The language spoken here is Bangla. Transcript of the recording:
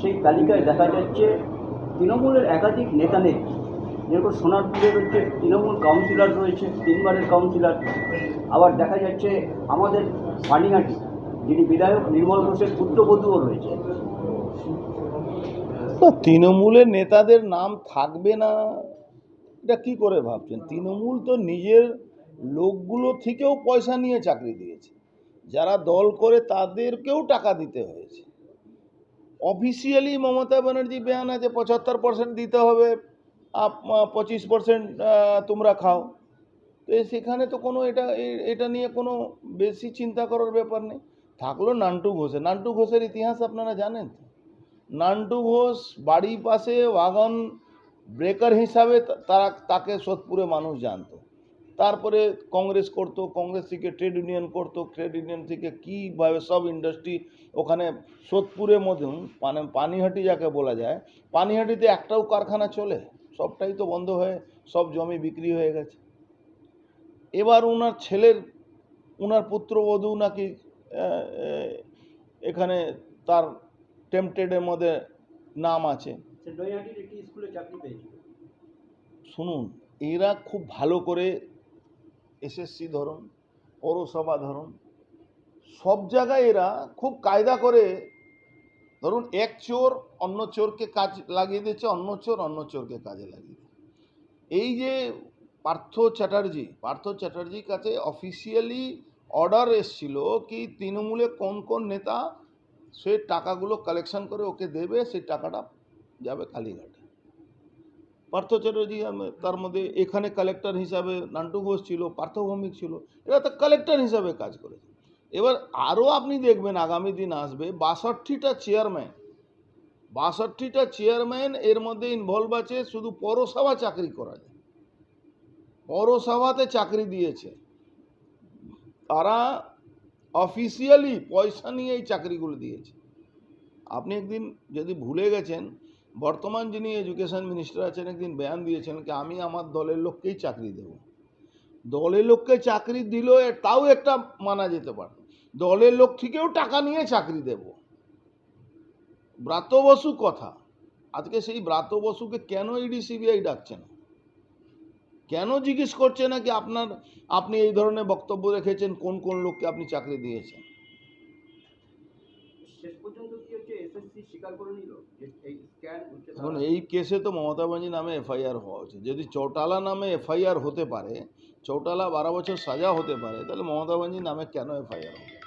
সেই তালিকায় দেখা যাচ্ছে তৃণমূলের একাধিক নেতা নেত্রী। যেরকম সোনারপুরে হচ্ছে তৃণমূল কাউন্সিলর রয়েছে, তিনবারের কাউন্সিলর। আবার দেখা যাচ্ছে আমাদের পানিহাটি যিনি বিধায়ক নির্মল ঘোষের পুত্রবধূও রয়েছে। তৃণমূলের নেতাদের নাম থাকবে না? এটা কি করে ভাবছেন? তৃণমূল তো নিজের লোকগুলো থেকেও পয়সা নিয়ে চাকরি দিয়েছে। যারা দল করে তাদেরকেও টাকা দিতে হয়েছে। অফিসিয়ালি মমতা ব্যানার্জি বেয়ান আছে, পঁচাত্তর পার্সেন্ট দিতে হবে, আপ পঁচিশ পার্সেন্ট তোমরা খাও। তো সেখানে তো কোনো এটা এটা নিয়ে কোনো বেশি চিন্তা করার ব্যাপার নেই। থাকল নান্টু ঘোষের। নান্টু ঘোষের ইতিহাস আপনারা জানেন তো? নান্টু ঘোষ বাড়ির পাশে ওয়াগন ব্রেকার হিসাবে তারা, তাকে সোদপুরে মানুষ জানতো। তারপরে কংগ্রেস করতো কংগ্রেস থেকে ট্রেড ইউনিয়ন করতো ট্রেড ইউনিয়ন থেকে কীভাবে সব ইন্ডাস্ট্রি ওখানে সোদপুরের মধ্যে মানে পানিহাটি যাকে বলা যায় পানিহাটিতে একটাও কারখানা চলে সবটাই তো বন্ধ হয়ে সব জমি বিক্রি হয়ে গেছে। এবার ওনার ছেলের ওনার পুত্রবধূ নাকি এখানে তার টেম্পটেডের মধ্যে নাম আছে। শুনুন এরা খুব ভালো করে এসএসসি ধরুন, পৌরসভা ধরুন, সব জায়গায় এরা খুব কায়দা করে, ধরুন এক চোর অন্য চোরকে কাজ লাগিয়ে দিচ্ছে অন্য চোর অন্য চোরকে কাজে লাগিয়ে দিচ্ছে এই যে পার্থ চ্যাটার্জি, পার্থ চ্যাটার্জির কাছে অফিসিয়ালি অর্ডার এসছিল কি তৃণমূলে কোন কোন নেতা সে টাকাগুলো কালেকশন করে ওকে দেবে, সেই টাকাটা যাবে কালীঘাটে। পার্থ চ্যাটার্জি তার মধ্যে এখানে কালেক্টর হিসাবে নান্টু ঘোষ ছিল, পার্থ ভৌমিক ছিল, এরা তো কালেক্টর হিসাবে কাজ করেছে। এবার আরও আপনি দেখবেন আগামী দিন আসবে, বাষট্টিটা চেয়ারম্যান বাষট্টিটা চেয়ারম্যান এর মধ্যে ইনভলভ আছে শুধু পৌরসভা চাকরি করা যায় পৌরসভাতে চাকরি দিয়েছে। তারা অফিসিয়ালি পয়সা নিয়ে এই চাকরিগুলো দিয়েছে। আপনি একদিন যদি ভুলে গেছেন বর্তমান যিনি এডুকেশন মিনিস্টার আছেন, একদিন বয়ান দিয়েছেন কি, আমি আমার দলের লোককেই চাকরি দেব। দলের লোককে চাকরি দিল তাও একটা মানা যেতে পারে। দলের লোক থেকেও টাকা নিয়ে চাকরি দেব। ব্রাত বসু কথা। আজকে সেই ব্রাত বসুকে কেন ইডি সিবিআই ডাকছে না? কেন জিজ্ঞেস করছে না কি আপনার, আপনি এই ধরনের বক্তব্য রেখেছেন, কোন কোন লোককে আপনি চাকরি দিয়েছেন? এখন এই কেসে তো মমতা বাঞ্জি নামে এফআইআর হওয়া উচিত। যদি চৌটালা নামে এফআইআর হতে পারে, চৌটালা বারো বছর সাজা হতে পারে, তাহলে মমতা বাঞ্জি নামে কেন এফআইআর হবে?